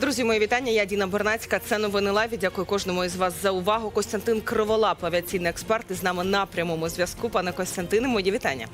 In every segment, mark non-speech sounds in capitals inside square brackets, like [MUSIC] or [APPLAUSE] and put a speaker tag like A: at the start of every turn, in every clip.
A: Друзі, мої вітання. Я Діна Бернацька. Це новини лаві. Дякую кожному із вас за увагу. Костянтин Криволап, авіаційний експерт, із нами на прямому зв'язку. Пане Костянтине, мої вітання.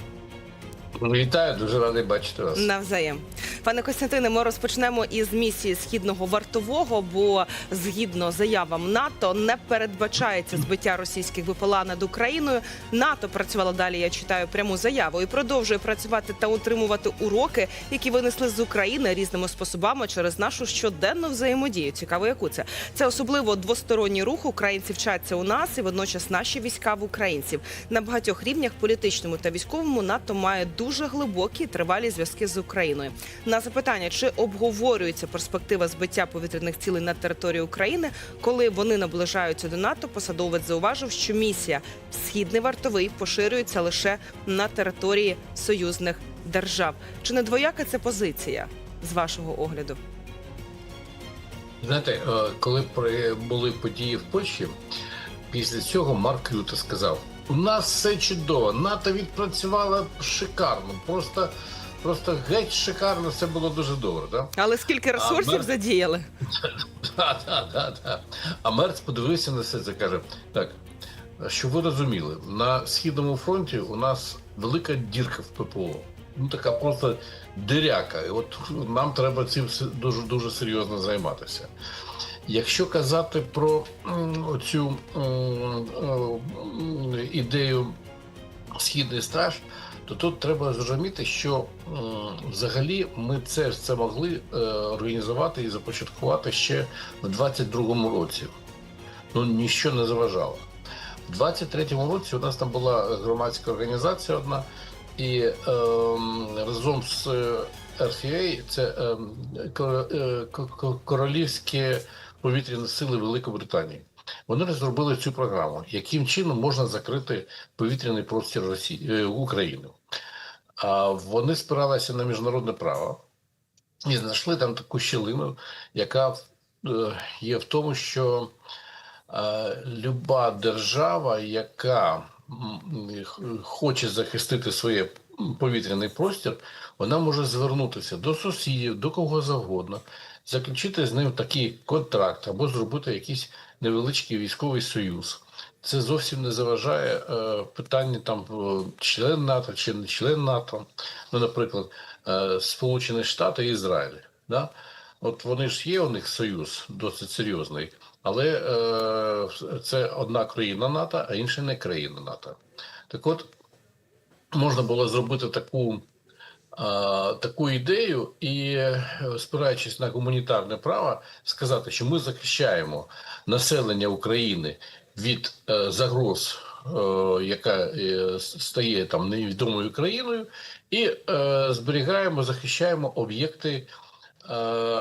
B: Вітаю, дуже радий бачити вас.
A: Навзаєм. Пане Костянтине, ми розпочнемо із місії східного вартового, бо згідно заявам НАТО не передбачається збиття російських ВПЛА над Україною. НАТО працювало далі. Я читаю пряму заяву і продовжує працювати та утримувати уроки, які винесли з України різними способами через нашу щоденну взаємодію. Цікаво, яку це це особливо двосторонній рух. Українці вчаться у нас і водночас наші війська в українців на багатьох рівнях політичному та військовому НАТО має дуже глибокі і тривалі зв'язки з Україною. На запитання, чи обговорюється перспектива збиття повітряних цілей на території України, коли вони наближаються до НАТО, посадовець зауважив, що місія Східний вартовий поширюється лише на території союзних держав. Чи не двояка це позиція з вашого огляду?
B: Знаєте, е, коли були події в Польщі, після цього Марк Рюте сказав: у нас все чудово, НАТО відпрацювала шикарно, просто, просто геть шикарно, все було дуже добре. Да?
A: Але скільки ресурсів
B: ми-
A: задіяли? [LAUGHS]
B: Да, да, да, да. А Мерц подивився на все це каже: так, щоб ви розуміли, на східному фронті у нас велика дірка в ППО. Ну така просто диряка. І от нам треба цим дуже дуже серйозно займатися. Якщо казати про цю ідею східний страж, то тут треба зрозуміти, що взагалі ми це це могли е, організувати і започаткувати ще в 22-му році. Ну ніщо не заважало. В 23-му році у нас там була громадська організація одна, і е, разом з е, RFA, це е, ко- повітряні сили Великої Британії. Вони розробили цю програму, яким чином можна закрити повітряний простір Росії е, України. А вони спиралися на міжнародне право і знайшли там таку щілину, яка е, є в тому, що е, люба держава, яка хоче захистити своє повітряний простір, вона може звернутися до сусідів, до кого завгодно, заключити з ним такий контракт або зробити якийсь невеличкий військовий союз. Це зовсім не заважає е, питанні там е, член НАТО чи не член НАТО. Ну, наприклад, е, Сполучені Штати і Ізраїль. Да? От вони ж є у них союз досить серйозний, але е, це одна країна НАТО, а інша не країна НАТО. Так от можна було зробити таку, таку ідею і, е, спираючись на гуманітарне право, сказати, що ми захищаємо населення України від е, загроз, е, яка стає там невідомою країною, і зберігаємо, захищаємо об'єкти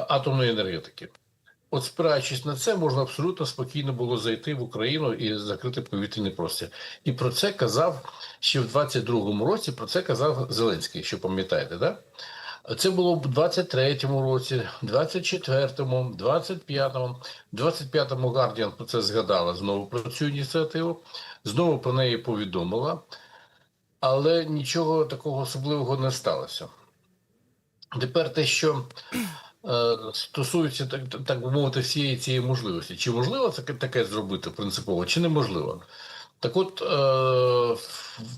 B: атомної енергетики. От спираючись на це, можна абсолютно спокійно було зайти в Україну і закрити повітряний простір. І про це казав ще в 22-му році. Про це казав Зеленський, що пам'ятаєте, да? Це було в 23-му році, 24-му, 25-му. 25-му Guardian про це згадала знову про цю ініціативу, знову про неї повідомила, але нічого такого особливого не сталося. Тепер те, що стосується так, так би мовити, всієї цієї можливості. Чи можливо таке, таке зробити принципово, чи неможливо? Так от е,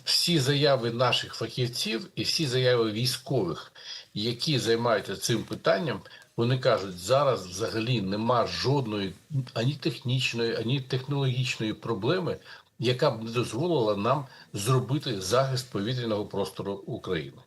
B: всі заяви наших фахівців і всі заяви військових, які займаються цим питанням, вони кажуть, зараз взагалі нема жодної ані технічної, ані технологічної проблеми, яка б не дозволила нам зробити захист повітряного простору України.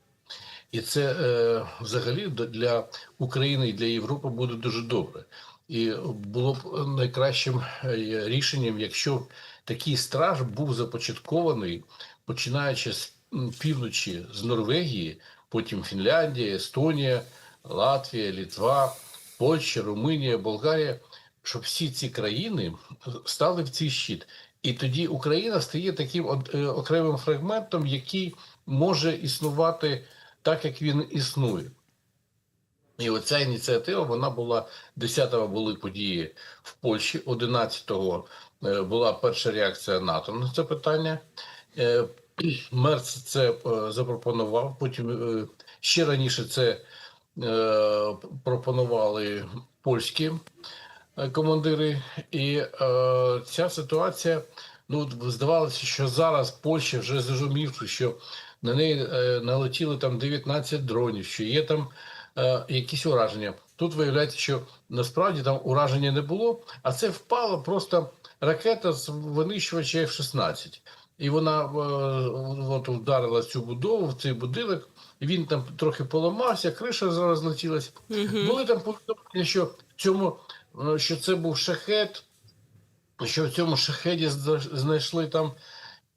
B: І це е, взагалі для України і для Європи буде дуже добре. І було б найкращим е, рішенням, якщо такий страж був започаткований, починаючи з півночі з Норвегії, потім Фінляндія, Естонія, Латвія, Літва, Польща, Румунія, Болгарія, щоб всі ці країни стали в цей щит. І тоді Україна стає таким е, окремим фрагментом, який може існувати так, як він існує. І оця ініціатива вона була 10-го були події в Польщі, 11-го е, була перша реакція НАТО на це питання. Е, Мерц це е, запропонував. Потім ще раніше це пропонували польські командири, і ця ситуація. Ну, здавалося, що зараз Польща вже зрозумівши, що на неї е, налетіли там 19 дронів, що є там е, якісь ураження. Тут виявляється, що насправді там ураження не було, а це впала просто ракета з винищувача F-16. І вона е, от вдарила цю будову, в цей будинок. Він там трохи поламався, криша зараз злетілась. Були там повідомлення, що в цьому що це був шахет, що в цьому шахеді знайшли там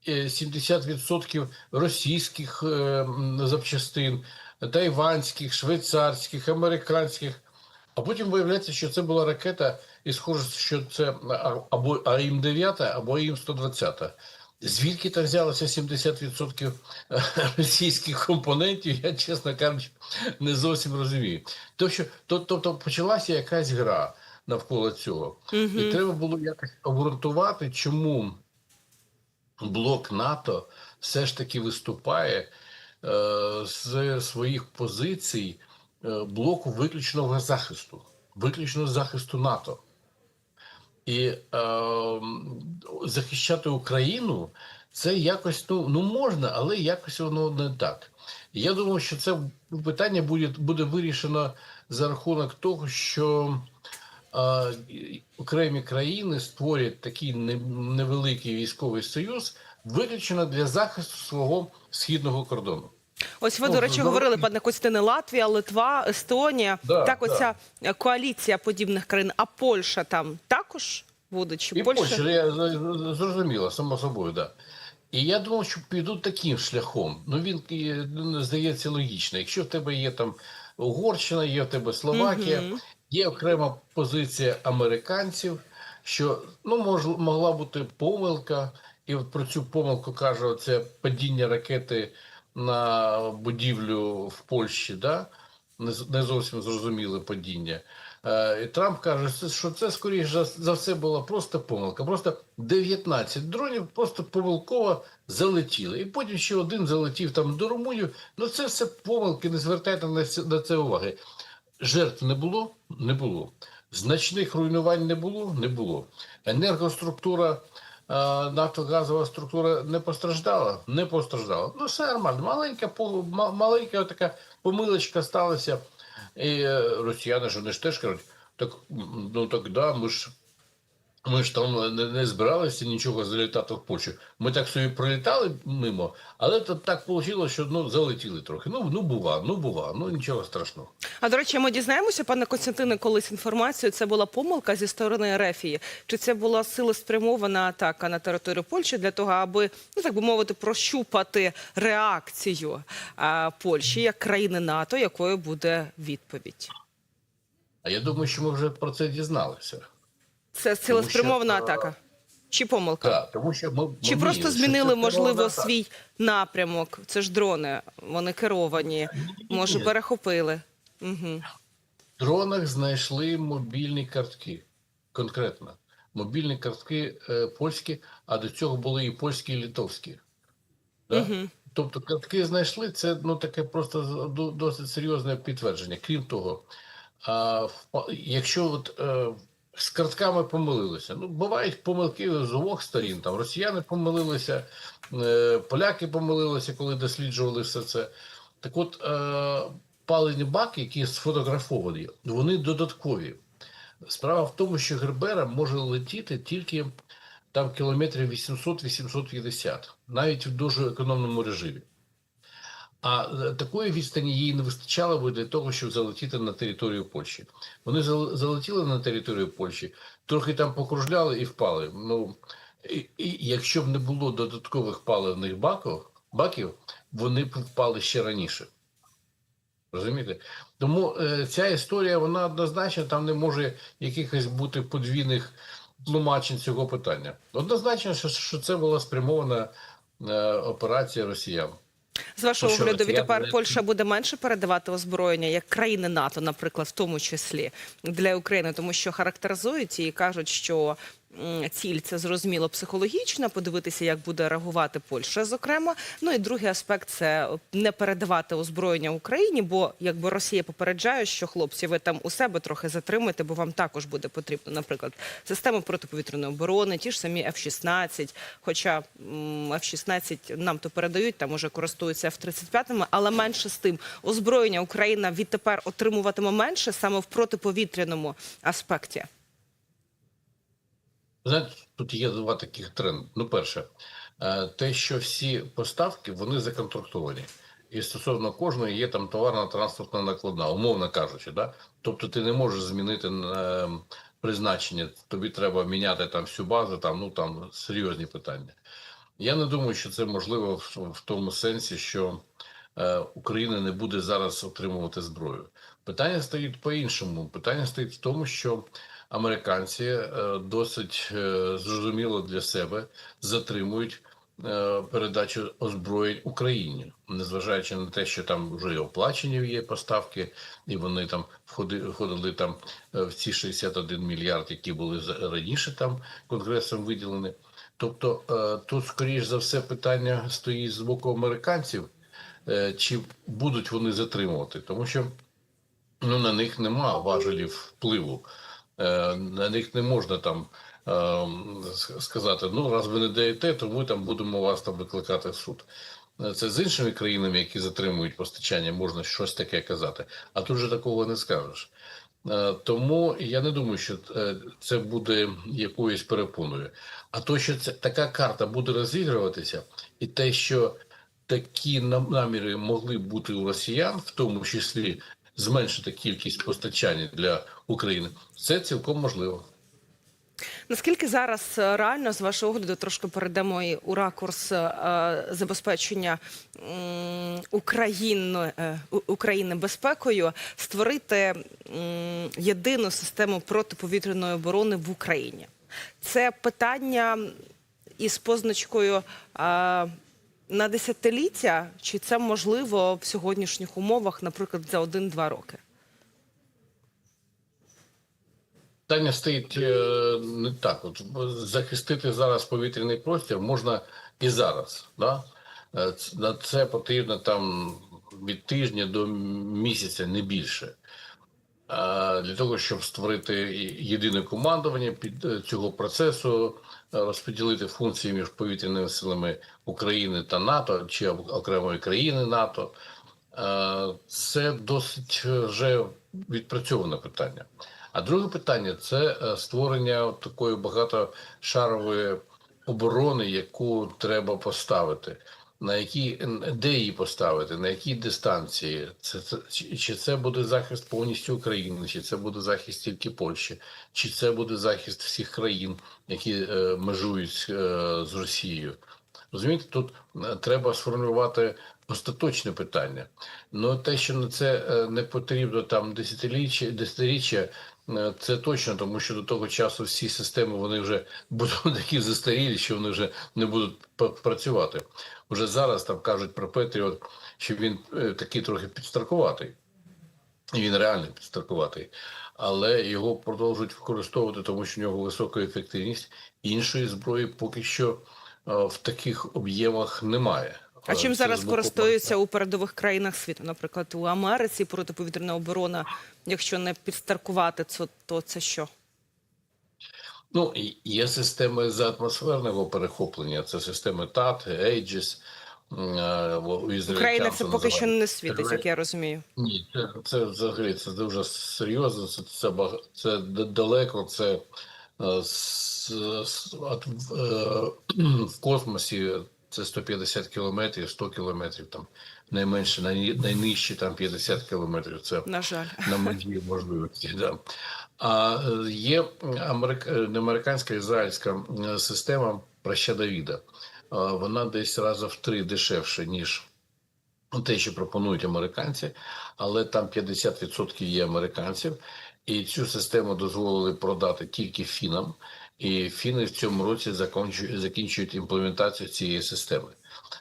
B: 70% російських е, запчастин, тайванських, швейцарських, американських. А потім виявляється, що це була ракета, і схоже, що це або АІМ-9, або АІМ-120. Звідки там взялося 70% [LAUGHS] російських компонентів, я, чесно кажучи, не зовсім розумію. Тобто, що- то- тобто почалася якась гра навколо цього. І треба було якось обґрунтувати, чому блок НАТО все ж таки виступає е, з своїх позицій е, блоку виключного захисту, виключного захисту НАТО. І е, захищати Україну це якось ну, ну можна, але якось воно не так. Я думаю, що це питання буде, буде вирішено за рахунок того, що окремі країни створять такий невеликий військовий союз виключно для захисту свого східного кордону.
A: Ось ви,
B: Ну,
A: до речі,
B: здорово.
A: говорили, пане Костяне, Латвія, Литва, Естонія.
B: Да,
A: так, оця е, коаліція подібних країн, а Польща там також буде? Чи
B: І Польща, я з- з- зрозуміла, само собою, да. І я думав, що підуть таким шляхом. Ну він ну, здається логічно. Якщо в тебе є там Угорщина, є в тебе Словакія,
A: Мгм.
B: Є окрема позиція американців, що ну мож, могла бути помилка, і про цю помилку каже оце падіння ракети на будівлю в Польщі, да? не, зовсім зрозуміле падіння. Е, І Трамп каже, що- це скоріш за- за все була просто помилка. Просто 19 дронів просто помилково залетіли. І потім ще один залетів там до Румунії. Ну це все помилки, не звертайте на це уваги. Жертв не було? Не було. Значних руйнувань не було? Не було. Енергоструктура, е, нафтогазова структура не постраждала? Не постраждала. Ну, все нормально. Маленька, маленька така помилочка сталася. І е, росіяни ж вони ж теж кажуть, так, ну так да, ми ж. Ми ж там не, не збиралися нічого залітати в Польщу. Ми так собі пролітали мимо, але то так вийшло, що ну залетіли трохи. Ну ну бува, ну бува, ну нічого страшного.
A: А до речі, ми дізнаємося, пане Костянтине, колись інформацію. Це була помилка зі сторони Рефії. Чи це була силоспрямована атака на територію Польщі для того, аби ну так би мовити, прощупати реакцію а, Польщі як країни НАТО, якою буде відповідь?
B: А я думаю, що ми вже про це дізналися.
A: Це цілеспрямована
B: що,
A: атака чи помилка?
B: Так, тому що ми
A: Чи
B: ми
A: просто змінили, можливо,
B: атака.
A: свій напрямок? Це ж дрони, вони керовані, може,
B: Ні.
A: перехопили. Угу.
B: В дронах знайшли мобільні картки. Конкретно. Мобільні картки е, польські, а до цього були і польські, і литовські. Да?
A: Угу.
B: Тобто картки знайшли, це ну таке просто досить серйозне підтвердження. Крім того, а, якщо от, е, з картками помилилися, ну бувають помилки з обох сторін. Там росіяни помилилися, е, поляки помилилися, коли досліджували все це. Так от е, палені баки, які сфотографовані, вони додаткові. Справа в тому, що Гербера може летіти тільки там кілометрів 800-850, навіть в дуже економному режимі. А е, такої відстані їй не вистачало би для того, щоб залетіти на територію Польщі. Вони залетіли на територію Польщі, трохи там покружляли і впали. Ну і, і якщо б не було додаткових паливних баків, баків, вони б впали ще раніше. Розумієте? Тому е, ця історія, вона однозначно там не може якихось бути подвійних тлумачень цього питання. Однозначно, що, що це була спрямована е, операція росіян.
A: З вашого огляду, відтепер Польща буде менше передавати озброєння, як країни НАТО, наприклад, в тому числі для України, тому що характеризують і кажуть, що ціль це зрозуміло психологічна, подивитися, як буде реагувати Польща, зокрема. Ну і другий аспект це не передавати озброєння Україні, бо якби Росія попереджає, що хлопці, ви там у себе трохи затримуєте, бо вам також буде потрібно, наприклад, системи протиповітряної оборони, ті ж самі F-16, Хоча м, F-16 нам то передають, там уже користуються F-35, але менше з тим озброєння Україна відтепер отримуватиме менше саме в протиповітряному аспекті.
B: Знаєте, тут є два таких тренди. Ну, перше, е, те, що всі поставки вони законтрактовані. І стосовно кожної є там товарна транспортна накладна, умовно кажучи, да? Тобто ти не можеш змінити е, призначення, тобі треба міняти там всю базу, там ну там серйозні питання. Я не думаю, що це можливо в, в тому сенсі, що е, Україна не буде зараз отримувати зброю. Питання стоїть по-іншому. Питання стоїть в тому, що американці е, досить е, зрозуміло для себе затримують е, передачу озброєнь Україні, незважаючи на те, що там вже і оплачені є поставки, і вони там входи- входили там в ці 61 мільярд, які були раніше там конгресом виділені. Тобто тут, скоріш за все, питання стоїть з боку американців, чи будуть вони затримувати, тому що ну, на них нема важелів впливу. Е, На них не можна там е, сказати: ну, раз ви не даєте, то ми там будемо вас там викликати в суд. Е, Це з іншими країнами, які затримують постачання, можна щось таке казати. А тут же такого не скажеш. Тому я не думаю, що це буде якоюсь перепоною. А то, що це така карта буде розігруватися, і те, що такі нам- наміри могли бути у росіян, в тому числі зменшити кількість постачання для України, це цілком можливо.
A: Наскільки зараз е, реально, з вашого огляду, трошки перейдемо і у ракурс е, забезпечення України, е, України безпекою, створити м, єдину систему протиповітряної оборони в Україні? Це питання із позначкою е, на десятиліття, чи це можливо в сьогоднішніх умовах, наприклад, за один-два роки?
B: Питання стоїть е, не так. От захистити зараз повітряний простір можна і зараз. Да? Е, На це потрібно там від тижня до місяця, не більше. А Для того, щоб створити єдине командування під е, цього процесу, е, розподілити функції між повітряними силами України та НАТО чи окремої країни НАТО, е, це досить е, вже відпрацьоване питання. А друге питання це е, створення такої багатошарової оборони, яку треба поставити. На які де її поставити, на якій дистанції? Це, це чи, це буде захист повністю України, чи це буде захист тільки Польщі, чи це буде захист всіх країн, які е, межують е, з Росією? Розумієте, тут е, треба сформулювати остаточне питання. Ну те, що на це е, не потрібно там десятиріччя, десятиріччя, е, це точно, тому що до того часу всі системи вони вже [LAUGHS] будуть такі застарілі, що вони вже не будуть працювати. Уже зараз там кажуть про Петріот, що він е, такий трохи підстаркуватий. І він реально підстаркуватий, але його продовжують використовувати, тому що в нього висока ефективність. Іншої зброї поки що е, в таких об'ємах немає.
A: А чим
B: це
A: зараз користуються у передових країнах світу? Наприклад, у Америці протиповітряна оборона, якщо не підстаркувати, то це що?
B: Ну, є системи з атмосферного перехоплення, це системи ТАТ, е, ізраїльтян
A: Україна це поки що не світить, як я розумію.
B: Ні, це, це взагалі це дуже серйозно. Це це, це далеко. Це е, с, с- от, е, [CLEARS THROAT] в космосі це 150 кілометрів, 100 кілометрів там найменше, най, найнижче там 50 кілометрів. Це
A: На жаль.
B: на межі можливості. Да. А е, є америк... американська ізраїльська е, система проща Давіда. Е, Вона десь раза в три дешевше, ніж те, що пропонують американці, але там 50% є американців, і цю систему дозволили продати тільки фінам. І фіни в цьому році закінчують, імплементацію цієї системи.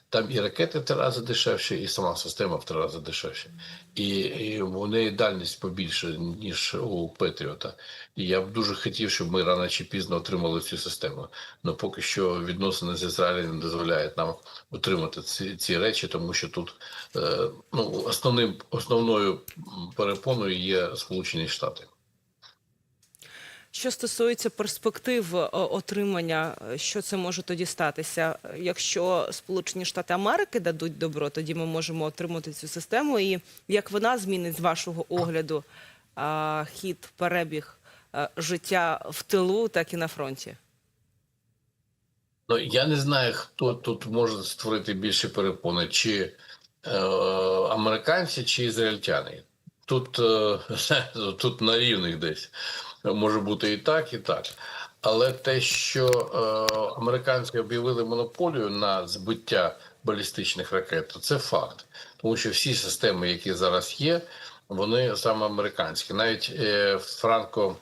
B: Там і ракети в три рази дешевші, і сама система в три рази дешевша. І, і у неї дальність побільше, ніж у Петріота. І я б дуже хотів, щоб ми рано чи пізно отримали цю систему. Але поки що відносини з Ізраїлем не дозволяють нам отримати ці, ці речі, тому що тут е, ну, основним, основною перепоною є Сполучені Штати.
A: Що стосується перспектив е, отримання, е, що це може тоді статися? Якщо Сполучені Штати Америки дадуть добро, тоді ми можемо отримати цю систему. І як вона змінить з вашого огляду хід, перебіг е, життя в тилу, так і на фронті?
B: Ну, я не знаю, хто тут може створити більше перепони, чи е, американці, чи ізраїльтяни. Тут, е, [LAUGHS] тут на рівних десь може бути і так, і так. Але те, що е, американці об'явили монополію на збиття балістичних ракет, то це факт. Тому що всі системи, які зараз є, вони саме американські. Навіть е, франко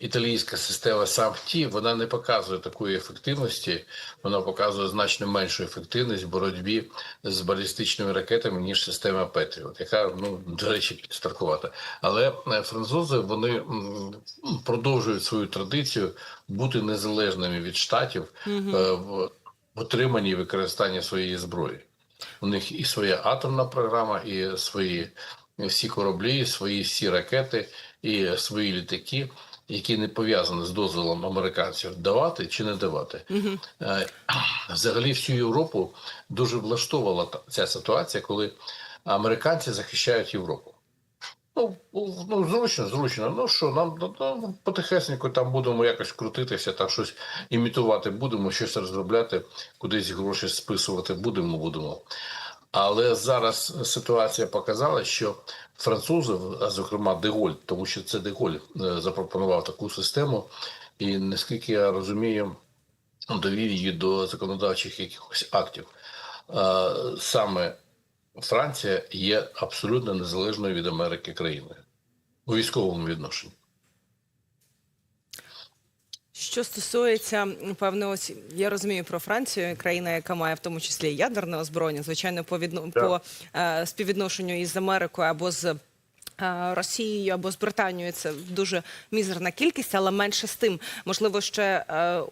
B: італійська система САМТІ, вона не показує такої ефективності, вона показує значно меншу ефективність в боротьбі з балістичними ракетами, ніж система Петріот, яка, ну, до речі, старкувата. Але е, французи вони продовжують свою традицію бути незалежними від штатів е, в отриманні і використанні своєї зброї. У них і своя атомна програма, і свої всі кораблі, і свої всі ракети, і свої літаки, які не пов'язані з дозволом американців давати чи не давати. Е, Взагалі, всю Європу дуже влаштовувала ця ситуація, коли американці захищають Європу. Ну, ну зручно, зручно. Ну що, нам ну, ну, потихесенько там будемо якось крутитися, там щось імітувати будемо, щось розробляти, кудись гроші списувати будемо, будемо. Але зараз ситуація показала, що французи, а зокрема Деголь, тому що це Деголь е, запропонував таку систему, і наскільки я розумію, довів її до законодавчих якихось актів. Е, Саме Франція є абсолютно незалежною від Америки країною у військовому відношенні.
A: Що стосується певно, ось я розумію про Францію, країна, яка має в тому числі ядерне озброєння, звичайно, по відно
B: Так.
A: по е, співвідношенню із Америкою або з. е, Росією або з Британією це дуже мізерна кількість, але менше з тим, можливо, ще е,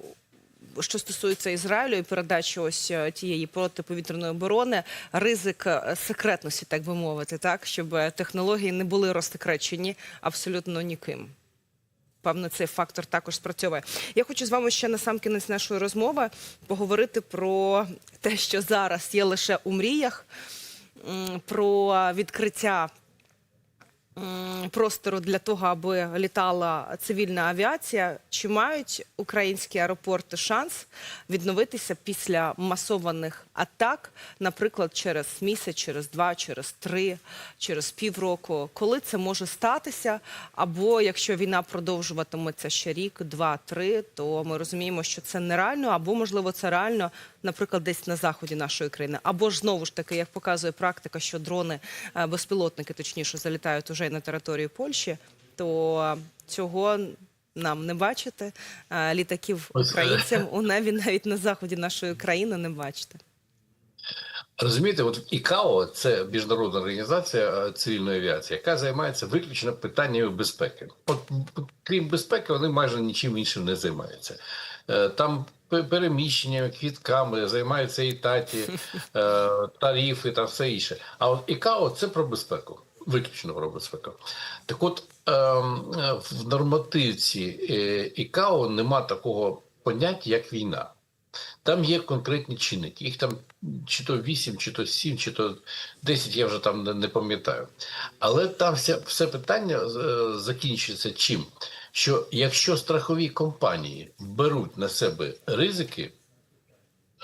A: що стосується Ізраїлю і передачі ось е, тієї протиповітряної оборони, ризик секретності, так би мовити, так щоб технології не були розсекречені абсолютно ніким. Певно, цей фактор також спрацьовує. Я хочу з вами ще на сам кінець нашої розмови поговорити про те, що зараз є лише у мріях, про відкриття простору для того, аби літала цивільна авіація. Чи мають українські аеропорти шанс відновитися після масованих атак, наприклад, через місяць, через два, через три, через півроку? Коли це може статися? Або якщо війна продовжуватиметься ще рік, два, три, то ми розуміємо, що це нереально, або можливо це реально, наприклад, десь на заході нашої країни, або ж знову ж таки, як показує практика, що дрони, е, безпілотники, точніше, залітають уже й на територію Польщі, то цього нам не бачити. Літаків
B: е,
A: українцям [LAUGHS] у небі навіть на заході нашої країни не бачити.
B: Розумієте, от ІКАО це міжнародна організація е, цивільної авіації, яка займається виключно питаннями безпеки. От крім безпеки, вони майже нічим іншим не займаються. Е, Там переміщеннями, квітками займаються і таті, [LAUGHS] тарифи та все інше. А от ІКАО це про безпеку. Виключно про безпеку. Так от ем, в нормативці е, ІКАО нема такого поняття, як війна. Там є конкретні чинники. Їх там чи то 8, чи то 7, чи то 10, я вже там не, не пам'ятаю. Але там все, все питання е, закінчується чим? Що якщо страхові компанії беруть на себе ризики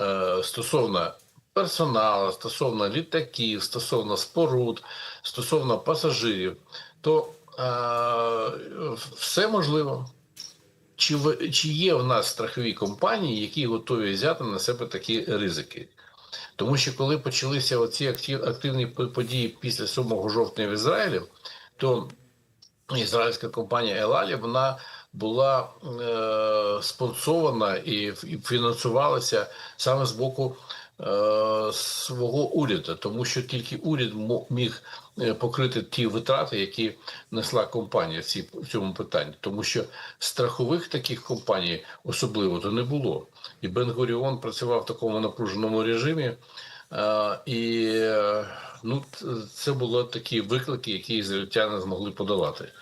B: е, стосовно персоналу, стосовно літаків, стосовно споруд, стосовно пасажирів, то е, все можливо. Чи, в- чи є в нас страхові компанії, які готові взяти на себе такі ризики? Тому що коли почалися оці актив, активні події після 7 жовтня в Ізраїлі, то ізраїльська компанія Елалі вона була е, спонсована і, і фінансувалася саме з боку свого уряду, тому що тільки уряд міг е, покрити ті витрати, які несла компанія в, цьому питанні, тому що страхових таких компаній особливо то не було. І Бен-Гуріон працював в такому напруженому режимі. Е, і е, ну, це були такі виклики, які ізраїльтяни змогли подолати.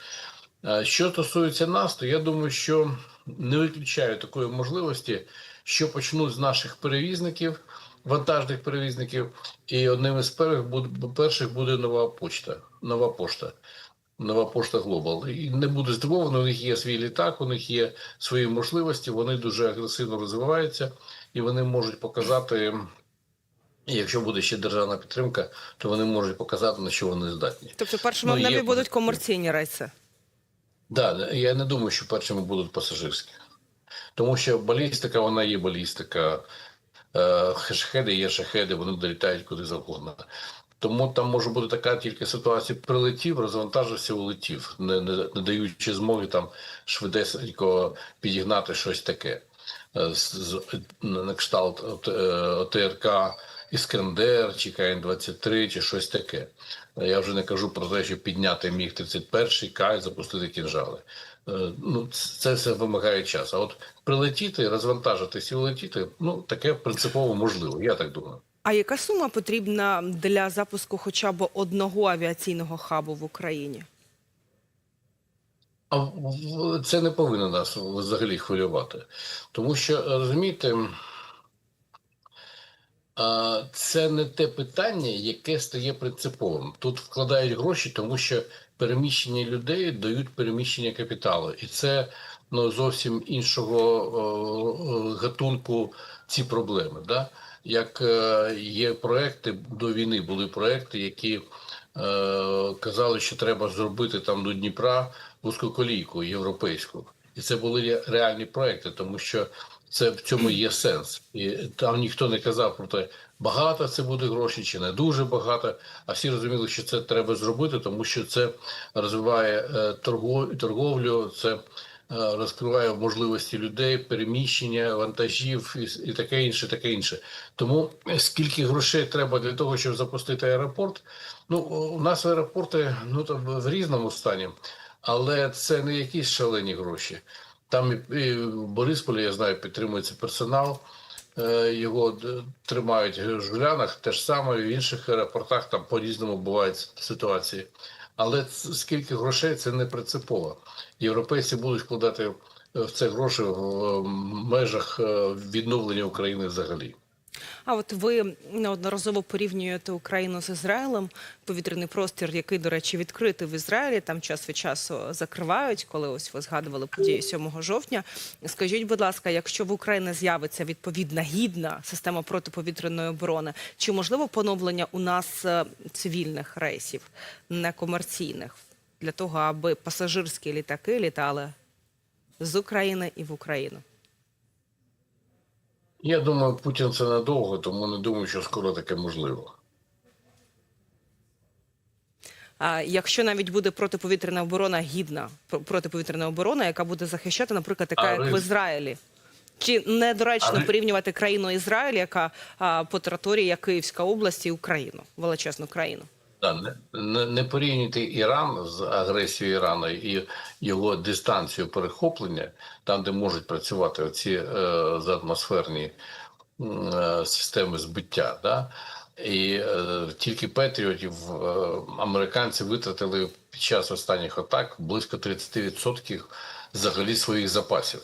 B: Е, Що стосується нас, то я думаю, що не виключаю такої можливості, що почнуть з наших перевізників, вантажних перевізників, і одним із перших буде, перших буде нова почта. Нова пошта. Нова пошта Глобал. І не буде здивовано, у них є свій літак, у них є свої можливості, вони дуже агресивно розвиваються, і вони можуть показати, і якщо буде ще державна підтримка, то вони можуть показати, на що вони здатні.
A: Тобто, першими
B: Ну,
A: в небі
B: є-
A: будуть комерційні рейси.
B: Да, я не думаю, що першими будуть пасажирські. Тому що балістика, вона є балістика. Е, Шахеди є шахеди, вони долітають куди завгодно. Тому там може бути така тільки ситуація: прилетів, розвантажився, улетів, не, не, не даючи змоги там швидесенько підігнати щось таке. Е, з- з- на кшталт е, ОТРК Іскандер чи КН-23 чи щось таке. Я вже не кажу про те, що підняти міг 31 К і запустити кінжали. Е, Ну, це все вимагає часу. А от прилетіти, розвантажитись і улетіти, ну таке принципово можливо. Я так думаю.
A: А яка сума потрібна для запуску хоча б одного авіаційного хабу в Україні?
B: А це не повинно нас взагалі хвилювати, тому що розумієте, це не те питання, яке стає принциповим. Тут вкладають гроші, тому що переміщення людей дають переміщення капіталу, і це ну зовсім іншого гатунку ці проблеми. Да? Як е, є проекти до війни, були проекти, які е, казали, що треба зробити там до Дніпра вузькоколійку європейську, і це були реальні проекти, тому що це в цьому є сенс, і там ніхто не казав про те, багато це буде грошей чи не дуже багато. А всі розуміли, що це треба зробити, тому що це розвиває е, торговлю, це е, розкриває можливості людей, переміщення вантажів і, таке інше, таке інше. Тому е, скільки грошей треба для того, щоб запустити аеропорт? Ну у нас аеропорти ну там в різному стані, але це не якісь шалені гроші. Там і в Борисполі, я знаю, підтримується персонал. Е, Його тримають в жулянах, те ж саме в інших аеропортах там по-різному бувають ситуації. Але скільки грошей це не принципово. Європейці будуть вкладати в це гроші в е, межах е, відновлення України взагалі.
A: А от ви неодноразово порівнюєте Україну з Ізраїлем, повітряний простір, який, до речі, відкритий в Ізраїлі. Там час від часу закривають, коли ось ви згадували події 7 жовтня. Скажіть, будь ласка, якщо в Україні з'явиться відповідна гідна система протиповітряної оборони, чи можливо поновлення у нас е, цивільних рейсів, некомерційних, для того, аби пасажирські літаки літали з України і в Україну?
B: Я думаю, Путін це надовго, тому не думаю, що скоро таке можливо.
A: А якщо навіть буде протиповітряна оборона гідна пр- протиповітряна оборона, яка буде захищати, наприклад, така як в Ізраїлі. Чи недоречно
B: А
A: порівнювати країну Ізраїль, яка по території як Київська область і Україну, величезну країну?
B: Да, не, не, порівнюйте Іран з агресією Ірану і його дистанцію перехоплення, там, де можуть працювати оці е, заатмосферні е, системи збиття. Да? І е, тільки Петріотів е, американці витратили під час останніх атак близько 30% взагалі своїх запасів.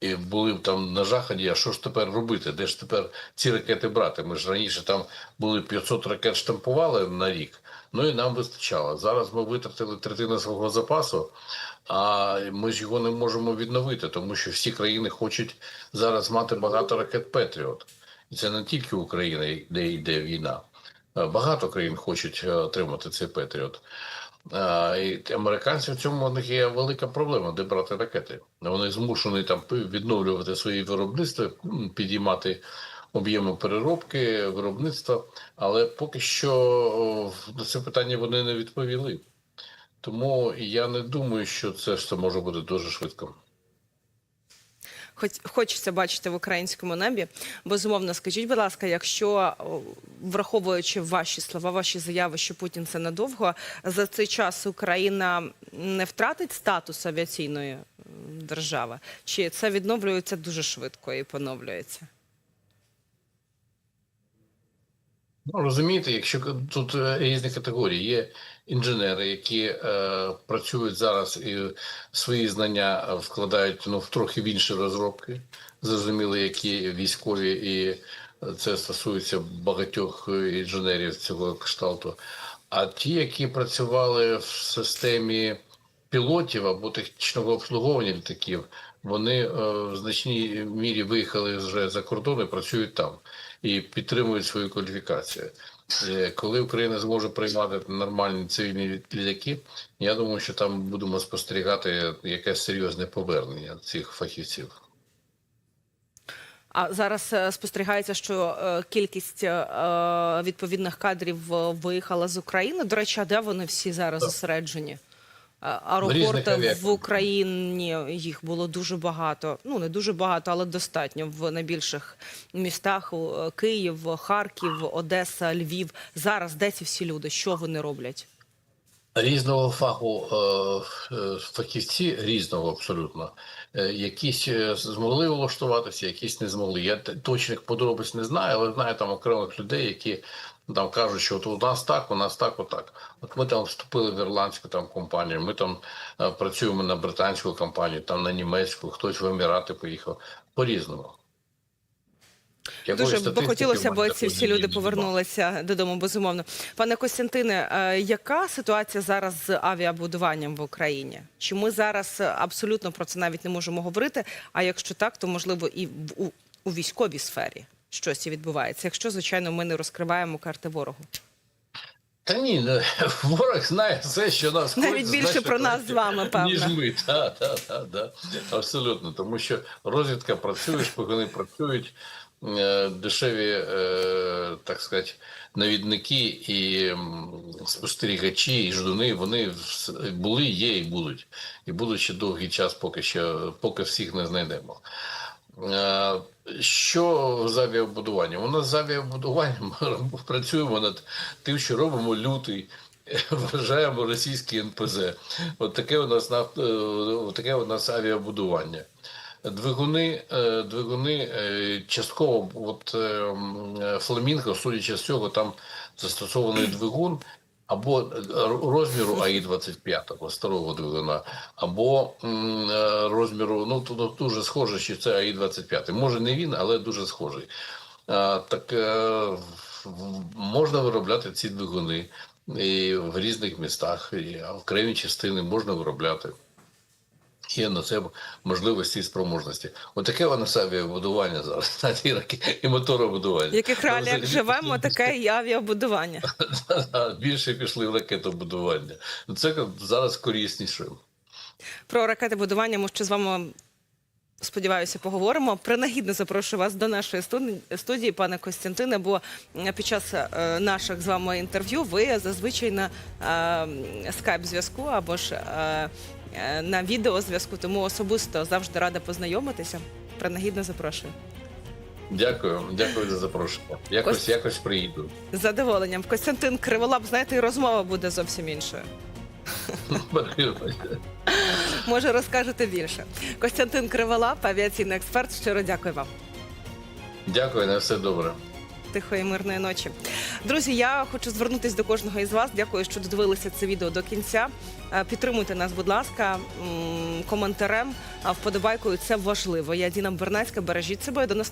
B: І були там на заході, а що ж тепер робити? Де ж тепер ці ракети брати? Ми ж раніше там були 500 ракет штампували на рік, ну і нам вистачало. Зараз ми витратили третину свого запасу, а ми ж його не можемо відновити, тому що всі країни хочуть зараз мати багато ракет Петріот. І це не тільки Україна, де йде війна. Багато країн хочуть е, отримати цей Петріот. І американці в цьому у них є велика проблема, де брати ракети. Вони змушені там відновлювати свої виробництва, підіймати об'єми переробки, виробництва, але поки що на це питання вони не відповіли. Тому я не думаю, що це все може бути дуже швидко.
A: Хоч хочеться бачити в українському небі. Безумовно, скажіть, будь ласка, якщо враховуючи ваші слова, ваші заяви, що Путін це надовго, за цей час Україна не втратить статус авіаційної держави, чи це відновлюється дуже швидко і поновлюється?
B: Ну, розумієте, якщо тут е, різні категорії, є інженери, які е, працюють зараз і свої знання вкладають ну, в трохи в інші розробки, зрозуміло, які військові, і це стосується багатьох інженерів цього кшталту. А ті, які працювали в системі пілотів або технічного обслуговування літаків, вони е, в значній мірі виїхали вже за кордон і працюють там і підтримують свою кваліфікацію. Е, Коли Україна зможе приймати нормальні цивільні літаки, я думаю, що там будемо спостерігати якесь серйозне повернення цих фахівців.
A: А зараз е, спостерігається, що е, кількість відповідних кадрів виїхала з України. До речі, а де вони всі зараз зосереджені? Аеропорти в Україні їх було дуже багато. Ну не дуже багато, але достатньо в найбільших містах: Київ, Харків, Одеса, Львів. Зараз де ці всі люди? Що вони роблять?
B: Різного фаху е, е, фахівці різного абсолютно. Е, Якісь змогли влаштуватися, якісь не змогли. Я точних подробиць не знаю, але знаю там окремих людей, які там кажуть, що от у нас так, у нас так, отак. От ми там вступили в ірландську там компанію, ми там працюємо на британську компанію, там на німецьку, хтось в Емірати поїхав по-різному. Якої
A: Дуже б хотілося,
B: в
A: б
B: мене
A: ці всі люди повернулися додому. Безумовно, пане Костянтине, е, яка ситуація зараз з авіабудуванням в Україні? Чи ми зараз е, абсолютно про це навіть не можемо говорити? А якщо так, то можливо і в у, у військовій сфері щось і відбувається. Якщо звичайно ми не розкриваємо карти ворогу,
B: Та ні, ну, ворог знає все, що нас
A: навіть
B: хоче,
A: більше про нас з вами,
B: Ніж ми, так, так, так, да. абсолютно. Тому що розвідка працює, [LAUGHS] шпигуни працюють, е, дешеві, е, так сказати, навідники і спостерігачі, і ждуни, вони були, є і будуть. І будуть ще довгий час, поки що, поки всіх не знайдемо. Е, Що з авіабудуванням? У нас з авіабудуванням ми [LAUGHS] працюємо над тим, що робимо лютий, [LAUGHS] вважаємо російський НПЗ. От таке у нас е, таке у нас авіабудування. Двигуни, е, двигуни е, частково, от е, фламінго, судячи з цього, там застосований двигун або розміру АІ-25, старого двигуна, або розміру, ну тут дуже схоже, що це АІ-25. Може не він, але дуже схожий. Так можна виробляти ці двигуни і в різних містах, і окремі частини можна виробляти. Є на це можливості і спроможності. Отаке воно авіабудування зараз [LAUGHS] на ті роки і моторобудування.
A: В яких реаліях живемо, таке і авіабудування. [LAUGHS]
B: більше пішли в ракетобудування. Ну, Це зараз корисніше.
A: Про ракетибудування ми ще з вами. Сподіваюся, поговоримо. Принагідно запрошую вас до нашої студії, пане Костянтине. Бо е, під час е, наших з вами інтерв'ю ви зазвичай на е, скайп-зв'язку або ж на відеозв'язку, тому особисто завжди рада познайомитися. Принагідно запрошую.
B: Дякую, дякую за запрошення. Якось,
A: Кость-
B: якось приїду.
A: З задоволенням. Костянтин Криволап, знаєте, і розмова буде зовсім іншою. [LAUGHS] Може, розкажете більше. Костянтин Криволап, авіаційний експерт. Щиро дякую вам.
B: Дякую, на все добре.
A: Тихої мирної ночі. Друзі, я хочу звернутися до кожного із вас. Дякую, що додивилися це відео до кінця. Е, Підтримуйте нас, будь ласка, коментарем, вподобайкою. Це важливо. Я Діна Бернацька. Бережіть себе до наступного.